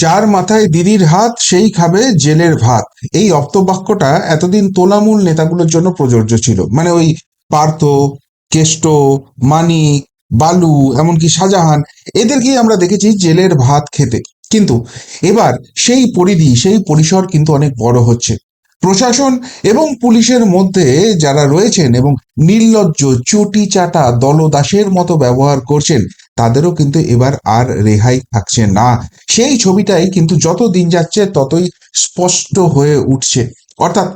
যার মাথায় দিদির হাত, সেই খাবে জেলের ভাত। এই অপ্তবাক্যটা এতদিন তোলামূল নেতাগুলোর জন্য প্রযোজ্য ছিল। মানে ওই পার্থ, কেষ্ট, মানিক, বালু, এমনকি শাহজাহান এদেরকেই আমরা দেখেছি জেলের ভাত খেতে। কিন্তু এবার সেই পরিধি, সেই পরিসর কিন্তু অনেক বড় হচ্ছে। প্রশাসন এবং পুলিশের মধ্যে যারা রয়েছেন এবং নির্লজ্জ চটি চাটা দলদাসের মতো ব্যবহার করছেন তাদেরও কিন্তু এবার আর রেহাই থাকছে না। সেই ছবিটাই কিন্তু যত দিন যাচ্ছে ততই স্পষ্ট হয়ে উঠছে। অর্থাৎ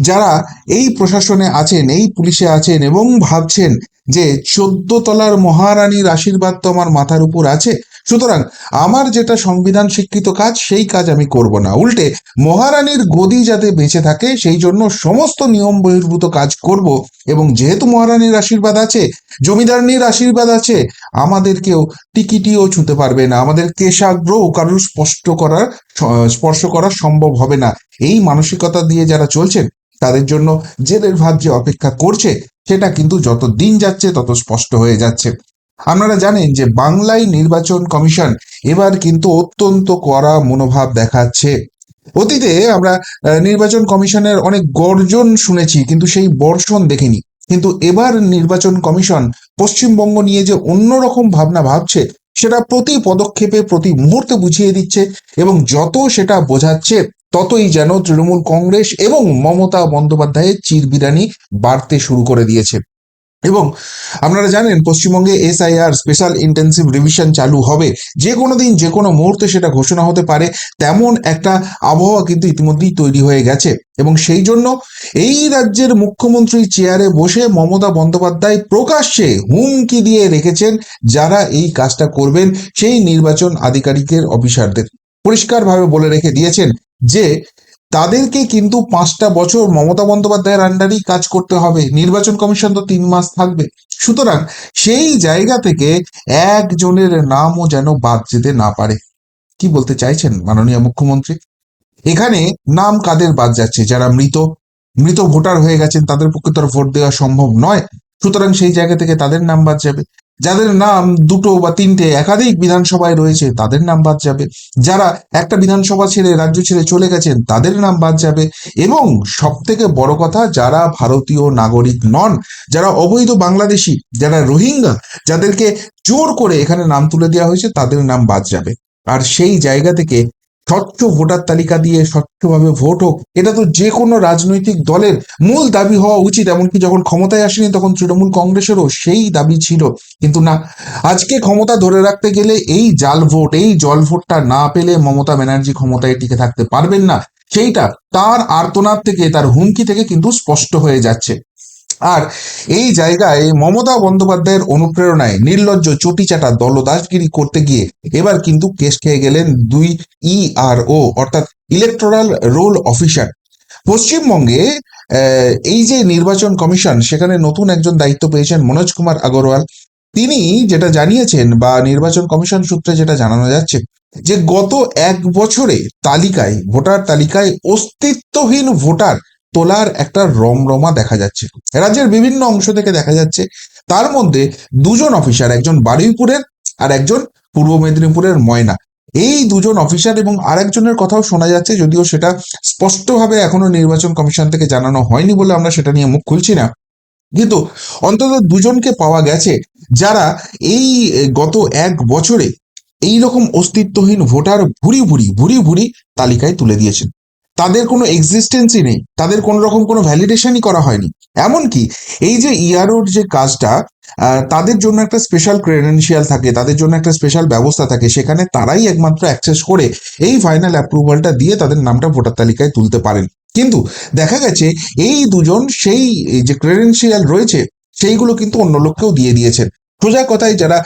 যারা এই প্রশাসনে আছেন, এই পুলিশে আছেন এবং ভাবছেন যে চোদ্দ তলার মহারানীর আশীর্বাদ তো আমার মাথার উপর আছে সুতরাং আমার যেটা সংবিধান স্বীকৃত কাজ, সেই কাজ আমি করব না। উল্টে মহারানীর গদি যাতে বেঁচে থাকে, সেই জন্য সমস্ত নিয়ম বহির্ভূত কাজ করব এবং যেহেতু মহারানীর আশীর্বাদ আছে, জমিদারনির আশীর্বাদ আছে, আমাদেরকেও টিকিটিও ছুঁতে পারবে না। আমাদের কেশাগ্রও কারোর স্পষ্ট করার স্পর্শ করা সম্ভব হবে না। এই মানসিকতা দিয়ে যারা চলছেন, তাদের জন্য জেলের ভাত যে অপেক্ষা করছে, সেটা কিন্তু যত দিন যাচ্ছে, তত স্পষ্ট হয়ে যাচ্ছে। আপনারা জানেন যে বাংলায় নির্বাচন কমিশন এবার কিন্তু অত্যন্ত কড়া মনোভাব দেখাচ্ছে। অতীতে আমরা নির্বাচন কমিশনের অনেক গর্জন শুনেছি, কিন্তু সেই বর্ষণ দেখিনি। কিন্তু এবার নির্বাচন কমিশন পশ্চিমবঙ্গ নিয়ে যে অন্যরকম ভাবনা ভাবছে, সেটা প্রতি পদক্ষেপে, প্রতি মুহূর্তে বুঝিয়ে দিচ্ছে এবং যত সেটা বোঝাচ্ছে, ততই যেন তৃণমূল কংগ্রেস এবং মমতা বন্দ্যোপাধ্যায়ের চিরবিরানি বাড়তে শুরু করে দিয়েছে। এবং আপনারা জানেন পশ্চিমবঙ্গে এসআইআর স্পেশাল ইন্টেন্সিভ রিভিশন চালু হবে। যে কোনো দিন যে কোনো মুহূর্তে সেটা ঘোষণা হতে পারে। তেমন একটা আবহাওয়া কিন্তু ইতিমধ্যেই তৈরি হয়ে গেছে। এবং সেই জন্য এই রাজ্যের মুখ্যমন্ত্রী চেয়ারে বসে মমতা বন্দ্যোপাধ্যায় প্রকাশ্যে হুমকি দিয়ে রেখেছেন যারা এই কাজটা করবেন, সেই নির্বাচন আধিকারিকের অফিসারদের। পরিষ্কারভাবে বলে রেখে দিয়েছেন যে তাদেরকে কিন্তু পাঁচটা বছর মমতা বন্দ্যোপাধ্যায়ের আন্ডারেই কাজ করতে হবে। নির্বাচন কমিশন তো তিন মাস থাকবে। সুতরাং সেই জায়গা থেকে একজনের নামও যেন বাদ যেতে না পারে। কি বলতে চাইছেন মাননীয় মুখ্যমন্ত্রী? এখানে নাম কাদের বাদ যাচ্ছে? যারা মৃত মৃত ভোটার হয়ে গেছেন, তাদের পক্ষে তো ভোট দেওয়া সম্ভব নয়। সুতরাং সেই জায়গা থেকে তাদের নাম বাদ যাবে। যাদের নাম দুটো বা তিনটে একাধিক বিধানসভায় রয়েছে, তাদের নাম বাদ যাবে। যারা একটা বিধানসভা ছেড়ে রাজ্য ছেড়ে চলে গেছেন, তাদের নাম বাদ যাবে। এবং সব থেকে বড় কথা, যারা ভারতীয় নাগরিক নন, যারা অবৈধ বাংলাদেশি, যারা রোহিঙ্গা, যাদেরকে জোর করে এখানে নাম তুলে দেওয়া হয়েছে, তাদের নাম বাদ যাবে। আর সেই জায়গা থেকে স্বচ্ছ ভোটার তালিকা দিয়ে স্বচ্ছভাবে ভোট হোক, এটা তো যে কোনো রাজনৈতিক দলের মূল দাবি হওয়া উচিত। এমনকি যখন ক্ষমতায় আসেনি তখন তৃণমূল কংগ্রেসেরও সেই দাবি ছিল। কিন্তু না, আজকে ক্ষমতা ধরে রাখতে গেলে এই জাল ভোট, এই জল ভোটটা না পেলে মমতা ব্যানার্জি ক্ষমতায় টিকে থাকতে পারবেন না। সেইটা তার আর্তনাদ থেকে, তার হুমকি থেকে কিন্তু স্পষ্ট হয়ে যাচ্ছে। আর এই জায়গায় মমতা বন্দ্যোপাধ্যায়ের অনুপ্রেরণায় নির্লজ্জ চটিচাটা দলদাসগিরি করতে গিয়ে এবার কিন্তু কেস খেয়ে গেলেন দুই ইআরও অর্থাৎ ইলেকট্রাল রোল অফিসার পশ্চিমবঙ্গে এই যে নির্বাচন কমিশন, সেখানে নতুন একজন দায়িত্ব পেয়েছেন মনোজ কুমার আগরওয়াল। তিনি যেটা জানিয়েছেন বা নির্বাচন কমিশন সূত্রে যেটা জানানো যাচ্ছে, যে গত এক বছরে তালিকায়, ভোটার তালিকায় অস্তিত্বহীন ভোটার তোলার একটা রমরমা দেখা যাচ্ছে। রাজ্যের বিভিন্ন অংশ থেকে দেখা যাচ্ছে, তার মধ্যে দুজন অফিসার একজন বারুইপুরের আর একজন পূর্ব মেদিনীপুরের ময়না। এই দুজন অফিসার এবং আরেকজনের কথাও শোনা যাচ্ছে, যদিও সেটা স্পষ্টভাবে এখনও নির্বাচন কমিশন থেকে জানানো হয়নি বলে আমরা সেটা নিয়ে মুখ খুলছি না। কিন্তু অন্তত দুজনকে পাওয়া গেছে যারা এই গত এক বছরে এই রকম অস্তিত্বহীন ভোটার ভুরি ভুরি ভুরি ভুরি তালিকায় তুলে দিয়েছেন। তাদের কোনো এক্সিস্টেন্সই নেই। তাদের কোনো রকম কোনো ভ্যালিডেশনই করা হয়নি। এমনকি এই যে ইআরওর যে কাজটা তাদের জন্য একটা স্পেশাল ক্রেডেন্সিয়াল থাকে, তাদের জন্য একটা স্পেশাল ব্যবস্থা থাকে, সেখানে তারাই একমাত্র অ্যাক্সেস করে এই ফাইনাল অ্যাপ্রুভালটা দিয়ে তাদের নামটা ভোটার তালিকায় তুলতে পারেন। কিন্তু দেখা গেছে, এই দুজন সেই যে ক্রেডেন্সিয়াল রয়েছে, সেইগুলো কিন্তু অন্য লোককেও দিয়ে দিয়েছেন। সোজা কথায় যারা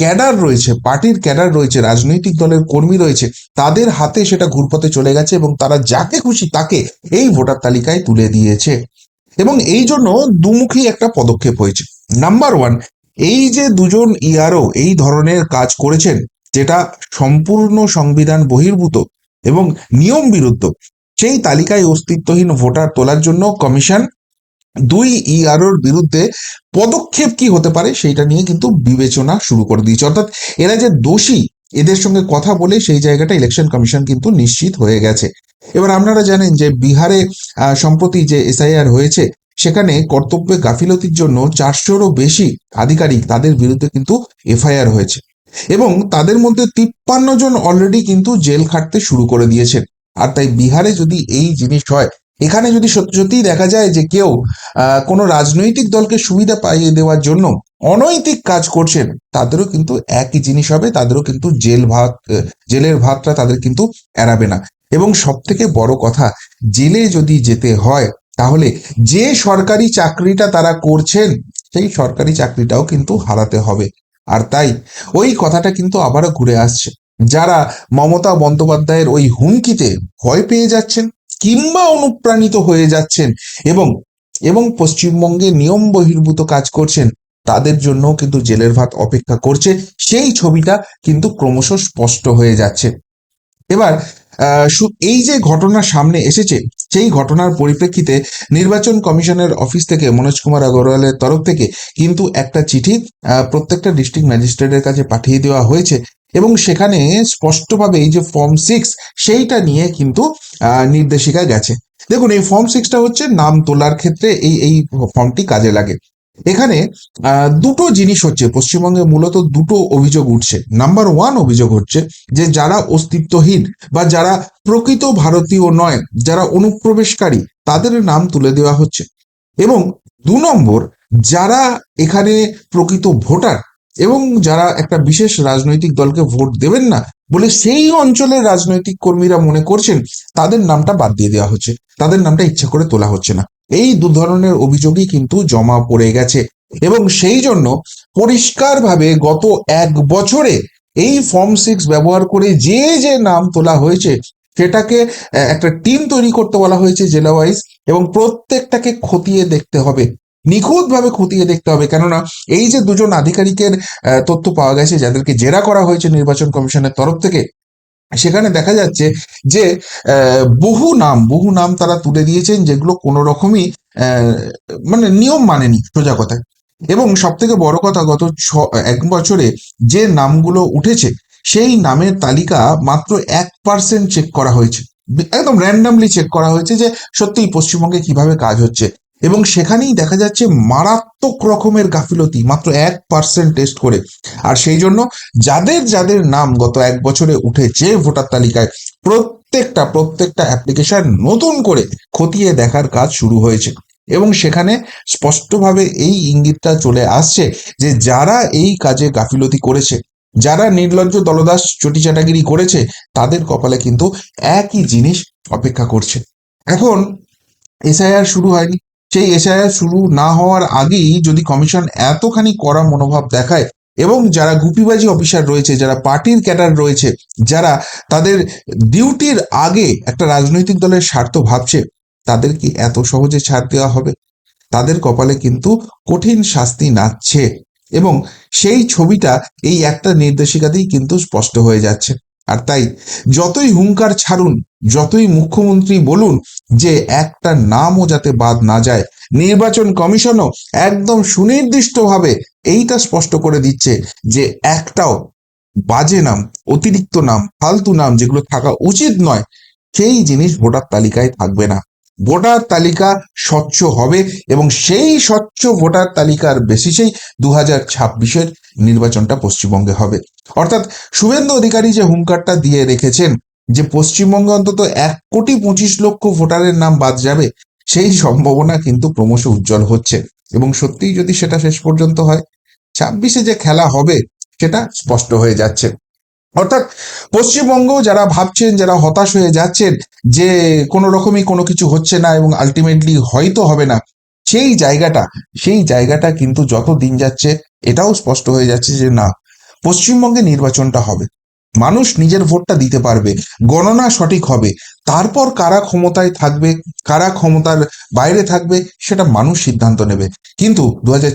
ক্যাডার রয়েছে, পার্টির ক্যাডার রয়েছে, রাজনৈতিক দলের কর্মী রয়েছে, তাদের হাতে সেটা ঘুরপথে চলে গেছে এবং তারা যাকে খুশি তাকে এই ভোটার তালিকায় তুলে দিয়েছে। এবং এই জন্য দুমুখী একটা পদক্ষেপ হয়েছে। নাম্বার ওয়ান এই যে দুজন ইআরও এই ধরনের কাজ করেছেন, যেটা সম্পূর্ণ সংবিধান বহির্ভূত এবং নিয়ম বিরুদ্ধ, সেই তালিকায় অস্তিত্বহীন ভোটার তোলার জন্য কমিশন দুই ইআরওর বিরুদ্ধে পদক্ষেপ কি হতে পারে সেইটা নিয়ে কিন্তু বিবেচনা শুরু করে দিয়েছে। অর্থাৎ এরা যে দোষী, এদের সঙ্গে কথা বলে সেই জায়গাটা ইলেকশন কমিশন কিন্তু নিশ্চিত হয়ে গেছে। এবার আপনারা জানেন যে বিহারে সম্প্রতি যে এসআইআর হয়েছে, সেখানে কর্তব্যে গাফিলতির জন্য চারশোরও বেশি আধিকারিক তাদের বিরুদ্ধে কিন্তু এফআইআর হয়েছে এবং তাদের মধ্যে তিপ্পান্ন জন অলরেডি কিন্তু জেল খাটতে শুরু করে দিয়েছেন। আর তাই বিহারে যদি এই জিনিস হয় এখানে যদি সত্যি সত্যিই দেখা যায় যে কেউ কোনো রাজনৈতিক দলকে সুবিধা পাইয়ে দেওয়ার জন্য অনৈতিক কাজ করছেন, তাদেরও কিন্তু একই জিনিস হবে, তাদেরও কিন্তু জেল ভাত জেলের ভাতটা তাদের কিন্তু এড়াবে না। এবং সব থেকে বড় কথা, জেলে যদি যেতে হয়, তাহলে যে সরকারি চাকরিটা তারা করছেন, সেই সরকারি চাকরিটাও কিন্তু হারাতে হবে। আর তাই ওই কথাটা কিন্তু আবারও ঘুরে আসছে। যারা মমতা বন্দ্যোপাধ্যায়ের ওই হুমকিতে ভয় পেয়ে যাচ্ছেন কিংবা অনুপ্রাণিত হয়ে যাচ্ছেন এবং এবং পশ্চিমবঙ্গে নিয়ম বহির্ভূত কাজ করছেন, তাদের জন্য কিন্তু জেলের ভাত অপেক্ষা করছে, সেই ছবিটা কিন্তু ক্রমশ স্পষ্ট হয়ে যাচ্ছে। এবার এই যে ঘটনা সামনে এসেছে, সেই ঘটনার পরিপ্রেক্ষিতে নির্বাচন কমিশনের অফিস থেকে মনোজ কুমার আগরওয়ালের তরফ থেকে কিন্তু একটা চিঠি প্রত্যেকটা ডিস্ট্রিক্ট ম্যাজিস্ট্রেটের কাছে পাঠিয়ে দেওয়া হয়েছে। এবং সেখানে স্পষ্টভাবে এই যে ফর্ম সিক্স সেইটা নিয়ে কিন্তু নির্দেশিকা গেছে। দেখুন, এই ফর্ম সিক্সটা হচ্ছে নাম তোলার ক্ষেত্রে এই এই ফর্মটি কাজে লাগে। এখানে দুটো জিনিস হচ্ছে। পশ্চিমবঙ্গে মূলত দুটো অভিযোগ উঠছে। নাম্বার ওয়ান অভিযোগ হচ্ছে যে যারা অস্তিত্বহীন বা যারা প্রকৃত ভারতীয় নয়, যারা অনুপ্রবেশকারী, তাদের নাম তুলে দেওয়া হচ্ছে। এবং দু নম্বর, যারা এখানে প্রকৃত ভোটার এবং যারা একটা বিশেষ রাজনৈতিক দলকে ভোট দেবেন না বলে সেই অঞ্চলের রাজনৈতিক কর্মীরা মনে করছেন, তাদের নামটা বাদ দিয়ে দেওয়া হচ্ছে। তাদের নামটা ইচ্ছা করে তোলা হচ্ছে না। এই দু ধরনের অভিযোগই কিন্তু জমা পড়ে গেছে। এবং সেই জন্য পরিষ্কারভাবে গত এক বছরে এই ফর্ম সিক্স ব্যবহার করে যে যে নাম তোলা হয়েছে, সেটাকে একটা টিম তৈরি করতে বলা হয়েছে জেলা ওয়াইজ এবং প্রত্যেকটাকে খতিয়ে দেখতে হবে। নিখুঁতভাবে খতিয়ে দেখতে হবে। কেননা এই যে দুজন আধিকারিকের তথ্য পাওয়া গেছে, যাদেরকে জেরা করা হয়েছে নির্বাচন কমিশনের তরফ থেকে, সেখানে দেখা যাচ্ছে যে বহু নাম বহু নাম তারা তুলে দিয়েছেন যেগুলো কোনো রকমই মানে নিয়ম মানেনি সোজা কথায়। এবং সব থেকে বড় কথা, গত ছ, এক বছরে যে নামগুলো উঠেছে, সেই নামের তালিকা মাত্র এক পার্সেন্ট চেক করা হয়েছে। একদম র্যান্ডামলি চেক করা হয়েছে যে সত্যিই পশ্চিমবঙ্গে কীভাবে কাজ হচ্ছে। এবং সেখানেই দেখা যাচ্ছে মারাত্মক রকমের গাফিলতি, মাত্র এক পার্সেন্ট টেস্ট করে। আর সেই জন্য যাদের যাদের নাম গত এক বছরে উঠেছে ভোটার তালিকায়, প্রত্যেকটা প্রত্যেকটা অ্যাপ্লিকেশন নতুন করে খতিয়ে দেখার কাজ শুরু হয়েছে। এবং সেখানে স্পষ্টভাবে এই ইঙ্গিতটা চলে আসছে যে যারা এই কাজে গাফিলতি করেছে, যারা নির্লজ্জ দলদাস চটিচাটাগিরি করেছে, তাদের কপালে কিন্তু একই জিনিস অপেক্ষা করছে। এখন এসআইআর শুরু হয়নি সেই এসআইআর শুরু না হওয়ার আগেই যদি কমিশন এতখানি কড়া মনোভাব দেখায় এবং যারা গুপিবাজি অফিসার রয়েছে, যারা পার্টির ক্যাডার রয়েছে, যারা তাদের ডিউটির আগে একটা রাজনৈতিক দলের স্বার্থ ভাবছে তাদের কি এত সহজে ছাড় দেওয়া হবে? তাদের কপালে কিন্তু কঠিন শাস্তি নাচছে এবং সেই ছবিটা এই একটা নির্দেশিকাতেই কিন্তু স্পষ্ট হয়ে যাচ্ছে। আর তাই যতই হুঙ্কার ছাড়ুন, যতই মুখ্যমন্ত্রী বলুন যে একটা নামও যাতে বাদ না যায়, নির্বাচন কমিশনও একদম সুনির্দিষ্টভাবে এইটা স্পষ্ট করে দিচ্ছে যে একটাও বাজে নাম, অতিরিক্ত নাম, ফালতু নাম যেগুলো থাকা উচিত নয়, সেই জিনিস ভোটার তালিকায় থাকবে না। ভোটার তালিকা স্বচ্ছ হবে এবং সেই স্বচ্ছ ভোটার তালিকার বেসিসেই দু হাজার ছাব্বিশের নির্বাচনটা পশ্চিমবঙ্গে হবে। অর্থাৎ শুভেন্দু অধিকারী যে হুঙ্কারটা দিয়ে রেখেছেন যে পশ্চিমবঙ্গে অন্তত এক কোটি পঁচিশ লক্ষ ভোটারের নাম বাদ যাবে, সেই সম্ভাবনা কিন্তু ক্রমশ উজ্জ্বল হচ্ছে। এবং সত্যিই যদি সেটা শেষ পর্যন্ত হয়, ছাব্বিশে যে খেলা হবে, সেটা স্পষ্ট হয়ে যাচ্ছে। অর্থাৎ পশ্চিমবঙ্গ যারা ভাবছেন, যারা হতাশ হয়ে যাচ্ছেন যে কোনো রকমই কোনো কিছু হচ্ছে না এবং আলটিমেটলি হয়তো হবে না সেই জায়গাটা সেই জায়গাটা কিন্তু যত দিন যাচ্ছে এটাও স্পষ্ট হয়ে যাচ্ছে যে না, পশ্চিমবঙ্গে নির্বাচনটা হবে। মানুষ নিজের ভোটটা দিতে পারবে, গণনা সঠিক হবে। তারপর কারা ক্ষমতায় থাকবে, কারা ক্ষমতার বাইরে থাকবে, সেটা মানুষ সিদ্ধান্ত নেবে। কিন্তু দু হাজার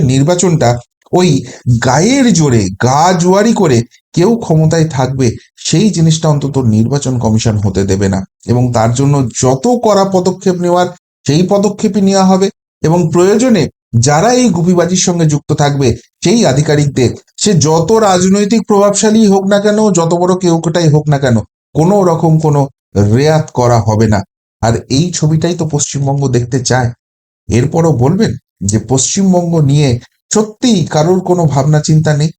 নির্বাচনটা ওই গায়ের জোরে, গা জোয়ারি করে কেউ ক্ষমতায় থাকবে, সেই জিনিসটা অন্তত নির্বাচন কমিশন হতে দেবে না। এবং তার জন্য যত কড়া পদক্ষেপ নেওয়ার সেই পদক্ষেপই নেওয়া হবে এবং প্রয়োজনে যারা এই গুপিবাজির সঙ্গে যুক্ত থাকবে, সেই আধিকারিকদের, সে যত রাজনৈতিক প্রভাবশালী হোক না কেন, যত বড় কেউকটাই হোক না কেন, কোনো রকম কোনো রেয়াত করা হবে না। আর এই ছবিটাই তো পশ্চিমবঙ্গ দেখতে চায়। এরপরও বলবেন যে পশ্চিমবঙ্গ নিয়ে সত্যিই কারোর কোনো ভাবনা চিন্তা নেই?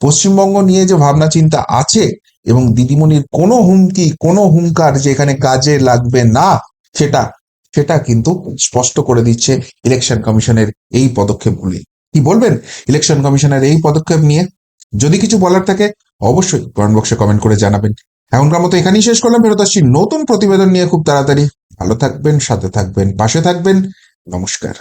পশ্চিমবঙ্গ নিয়ে যে ভাবনা চিন্তা আছে এবং দিদিমণির কোনো হুমকি, কোনো হুঙ্কার যে এখানে কাজে লাগবে না, সেটা সেটা কিন্তু স্পষ্ট করে দিচ্ছে ইলেকশন কমিশনের এই পদক্ষেপগুলি। কি বলবেন? ইলেকশন কমিশনের এই পদক্ষেপ নিয়ে? যদি কিছু বলার থাকে, অবশ্যই কমেন্ট বক্সে কমেন্ট করে জানাবেন। এখনকার মতো এখানেই শেষ করলাম, ফেরত আসছি নতুন প্রতিবেদন নিয়ে। খুব তাড়াতাড়ি। ভালো থাকবেন, সাথে থাকবেন, পাশে থাকবেন। নমস্কার।